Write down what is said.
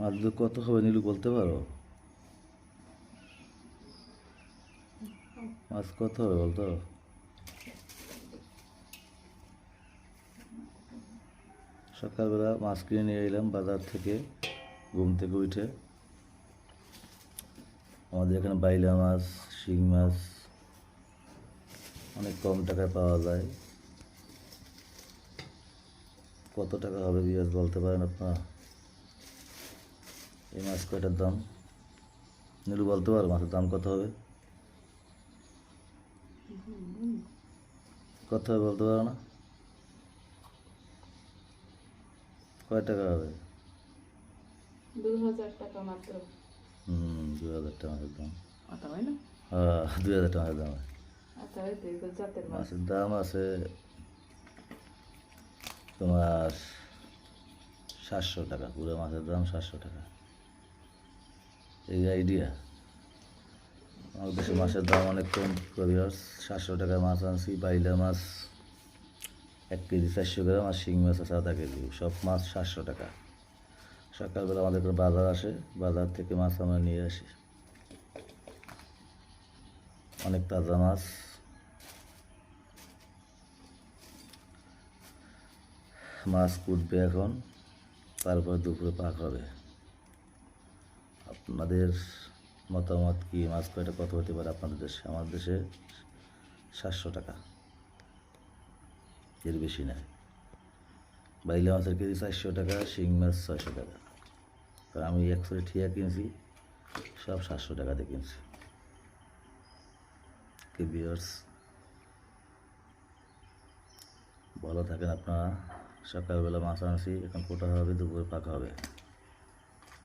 মাছগুলো কত হবে নীলু বলতে পারো? মাছ কত হবে বলতো? সকালবেলা মাছ কিনে নিয়ে এলাম বাজার থেকে, ঘুম থেকে উঠে। আমাদের এখানে বাইলা মাছ, শিং মাছ অনেক কম টাকায় পাওয়া যায়। কত টাকা হবে বিয়াজ বলতে পারেন আপনারা? এই মাছ কয়টার দাম? নীলু বলতে পারো মাছের দাম কত হবে? কত হবে বলতে পারো না? কয় টাকা হবে? দু হাজার টাকা মাত্র। হুম দু হাজার টাকা মাছের দাম। অত হয় না? দুই হাজার টাকা দাম। আচ্ছা মাছের দাম আছে তোমার সাতশো টাকা পুরো মাছের দাম সাতশো টাকা। এই আইডিয়া আমার দেশে মাছের দাম অনেক কম সাতশো টাকায় মাছ আনছি বাইলা মাছ এক কেজি চারশো গ্রাম, আর শিং মাছ আছে আধা কেজি। সব মাছ সাতশো টাকা। সকালবেলা আমাদের বাজার আসে, বাজার থেকে মাছ আমরা নিয়ে আসি। অনেক তাজা মাছ। মাছ কুটবে এখন, তারপর দুপুরে পাক হবে। আপনাদের মতামত কি? মাছ কয়টা কত হতে পারে আপনাদের দেশে? আমার দেশে সাতশো টাকা। এর বেশি নয় বাইলা মাছের কেজি চারশো টাকা, শিং মাছ ছয়শো টাকা। তো আমি একশো ঠিয়া কিনছি, সব সাতশো টাকাতে কিনছি। ভালো থাকেন আপনারা। সকালবেলা মাছ আনছি, এখন কোটা হবে, দুপুরে পাকা হবে।